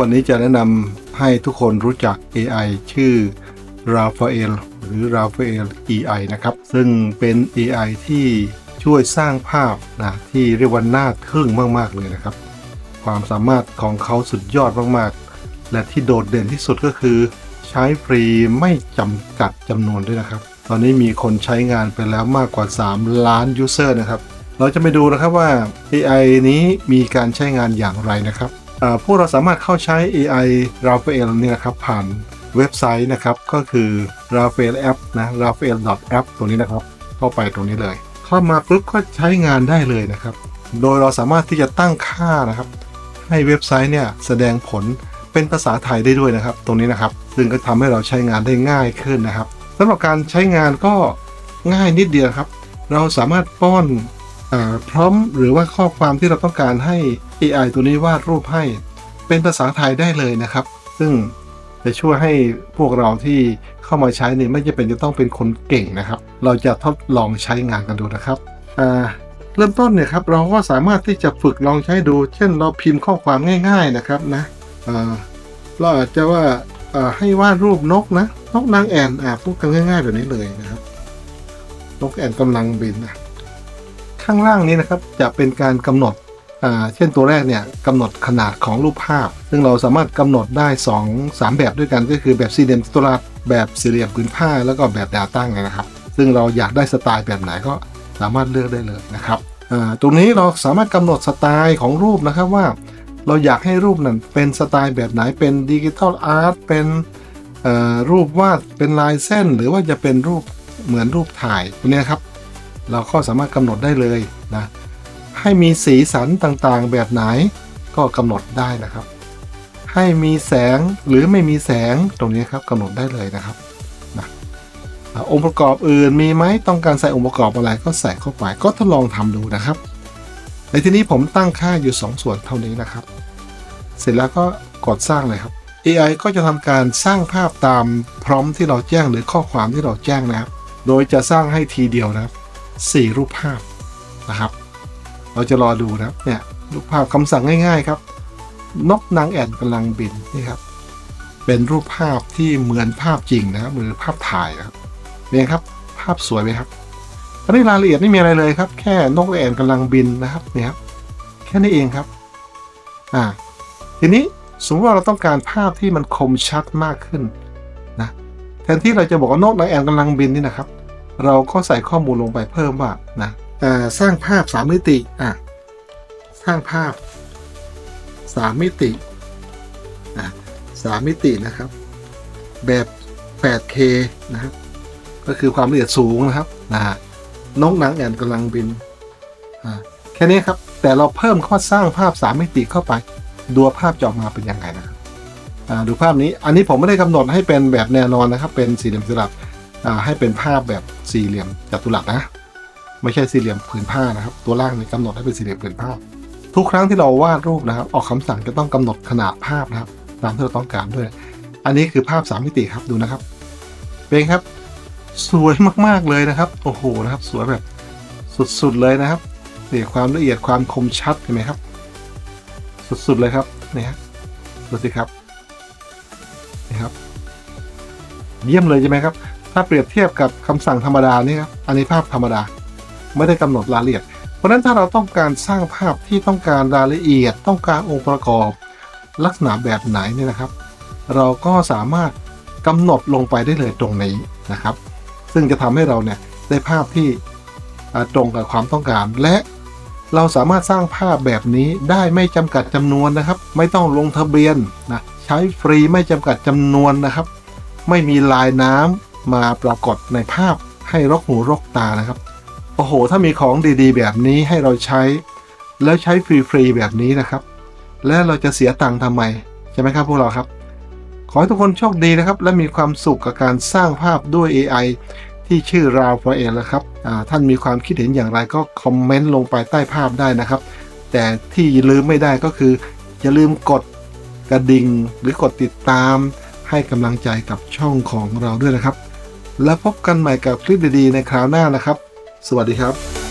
วันนี้จะแนะนำให้ทุกคนรู้จัก AI ชื่อ Raphael หรือ Raphael AI นะครับ ซึ่งเป็น AI ที่ช่วยสร้างภาพนะที่เรียกว่าน่าทึ่งมาก ๆ เลยนะครับ ความสามารถของเขาสุดยอดมาก ๆ และที่โดดเด่นที่สุดก็คือ ใช้ฟรีไม่จำกัดจำนวนด้วยนะครับ ตอนนี้มีคนใช้งานไปแล้วมากกว่า 3 ล้านยูเซอร์นะครับ เราจะไปดูนะครับว่า AI นี้มีการใช้งานอย่างไรนะครับ พวกเราสามารถเข้าใช้ AI Raphael นี่นะครับผ่านเว็บไซต์นะครับ ก็คือ Raphael App นะ Raphael app ตรงนี้นะครับ เข้าไปตรงนี้เลย เข้ามาปุ๊บก็ใช้งานได้เลยนะครับ โดยเราสามารถที่จะตั้งค่านะครับ ให้เว็บไซต์เนี่ยแสดงผลเป็นภาษาไทยได้ด้วยนะครับ ตรงนี้นะครับ ซึ่งก็ทำให้เราใช้งานได้ง่ายขึ้นนะครับสำหรับการใช้งานก็ง่ายนิดเดียวครับ เราสามารถป้อนอพร้อมหรือว่าข้อความที่เราต้องการให้ AI ตัวนี้วาดรูปให้เป็นภาษาไทยได้เลยนะครับ ซึ่งจะช่วยให้พวกเราที่เข้ามาใช้เนี่ยไม่จำเป็นจะต้องเป็นคนเก่งนะครับ เราจะทดลองใช้งานกันดูนะครับเริ่มต้นเนี่ยครับเราก็สามารถที่จะฝึกลองใช้ดู เช่นเราพิมพ์ข้อความง่าย ๆนะครับนะเเราอาจจะว่าให้วาดรูปนกนะนกนางแอ่นอะพูดกันง่าย ๆ แบบนี้เลยนะครับ นกแอ่นกำลังบินนะข้างล่างนี้นะครับจะเป็นการกำหนด เช่นตัวแรกเนี่ยกำหนดขนาดของรูปภาพ ซึ่งเราสามารถกำหนดได้ 2 3 แบบด้วยกันก็คือแบบสี่เหลี่ยมจัตุรัสแบบสี่เหลี่ยมผืนผ้า แล้วก็แบบแนวตั้งนะครับ ซึ่งเราอยากได้สไตล์แบบไหนก็สามารถเลือกได้เลยนะครับตรงนี้เราสามารถกำหนดสไตล์ของรูปนะครับว่า เราอยากให้รูปนั้นเป็นสไตล์แบบไหนเป็นดิจิทัลอาร์ตเป็นรูปวาดเป็นลายเส้น หรือว่าจะเป็นรูปเหมือนรูปถ่ายตรงนี้ครับ เราก็สามารถกำหนดได้เลยนะ ให้มีสีสันต่างๆ แบบไหนก็กำหนดได้นะครับ ให้มีแสงหรือไม่มีแสงตรงนี้ครับกำหนดได้เลยนะครับอ่าองค์ประกอบอื่นมีไหมต้องการใส่องค์ประกอบอะไรก็ใส่เข้าไปก็ทดลองทำดูนะครับ ในที่นี้ผมตั้งค่าอยู่2ส่วนเท่านี้นะครับ เสร็จแล้วก็กดสร้างเลยครับ AI ก็จะทำการสร้างภาพตามพร้อมที่เราแจ้งหรือข้อความที่เราแจ้งนะครับ โดยจะสร้างให้ทีเดียวนะครับสี่รูปภาพนะครับ เราจะรอดูนะครับเนี่ยรูปภาพคำสั่งง่าย ๆ ครับ นกนางแอ่นกำลังบินนี่ครับ เป็นรูปภาพที่เหมือนภาพจริงนะครับหรือภาพถ่ายนะครับเนี่ยครับ ภาพสวยไหมครับอันนี้รายละเอียดไม่มีอะไรเลยครับ แค่นกแอ่นกำลังบินนะครับเนี่ยครับแค่นี้เองครับอ่าทีนี้สมมติว่าเราต้องการภาพที่มันคมชัดมากขึ้นนะแทนที่เราจะบอกว่านกนางแอ่นกำลังบินนี่นะครับ เราก็ใส่ข้อมูลลงไปเพิ่มว่านะ สร้างภาพสามมิติอะสร้างภาพสามมิติอะสามมิตินะครับ แบบ 8K นะครับก็คือความละเอียดสูงนะครับนะนกนางแอ่นกำลังบินอ่าแค่นี้ครับ แต่เราเพิ่มข้อสร้างภาพสามมิติเข้าไป ดูภาพจะออกมาเป็นยังไงนะครับดูภาพนี้ อันนี้ผมไม่ได้กำหนดให้เป็นแบบแนวนอนนะครับ เป็นสี่เหลี่ยมจัตุรัสให้เป็นภาพแบบสี่เหลี่ยมจัตุรัสนะ ไม่ใช่สี่เหลี่ยมผืนผ้านะครับ ตัวล่างนี่กำหนดให้เป็นสี่เหลี่ยมผืนผ้า ทุกครั้งที่เราวาดรูปนะครับ ออกคำสั่งจะต้องกำหนดขนาดภาพนะครับ ตามที่เราต้องการด้วย อันนี้คือภาพสามมิติครับดูนะครับ เป็นครับ สวยมากๆเลยนะครับ โอ้โหนะครับ สวยแบบสุดๆเลยนะครับนี่ความละเอียดความคมชัดเห็นไหมครับ สุดๆเลยครับนี่ฮะดูสิครับนี่ครับ เยี่ยมเลยใช่ไหมครับ ถ้าเปรียบเทียบกับคำสั่งธรรมดานี่ครับอันนี้ภาพธรรมดา ไม่ได้กำหนดรายละเอียด เพราะฉะนั้นถ้าเราต้องการสร้างภาพที่ต้องการรายละเอียด ต้องการองค์ประกอบ ลักษณะแบบไหนเนี่ยนะครับ เราก็สามารถกำหนดลงไปได้เลยตรงนี้นะครับ ซึ่งจะทำให้เราเนี่ยได้ภาพที่ตรงกับความต้องการ และเราสามารถสร้างภาพแบบนี้ได้ไม่จำกัดจำนวนนะครับ ไม่ต้องลงทะเบียนนะใช้ฟรีไม่จำกัดจำนวนนะครับ ไม่มีลายน้ำมาปรากฏในภาพให้รกหูรกตานะครับ โอ้โห ถ้ามีของดีๆ แบบนี้ให้เราใช้ แล้วใช้ฟรีๆแบบนี้นะครับ และเราจะเสียตังค์ทำไม ใช่ไหมครับพวกเราครับ ขอให้ทุกคนโชคดีนะครับ และมีความสุขกับการสร้างภาพด้วย AI ที่ชื่อ r a f a e l นะครับท่านมีความคิดเห็นอย่างไรก็คอมเมนต์ลงไปใต้ภาพได้นะครับ แต่ที่ลืมไม่ได้ก็คือ อย่าลืมกดกระดิ่งหรือกดติดตามให้กำลังใจกับช่องของเราด้วยนะครับ แล้วพบกันใหม่กับคลิปดีๆในคราวหน้านะครับ สวัสดีครับ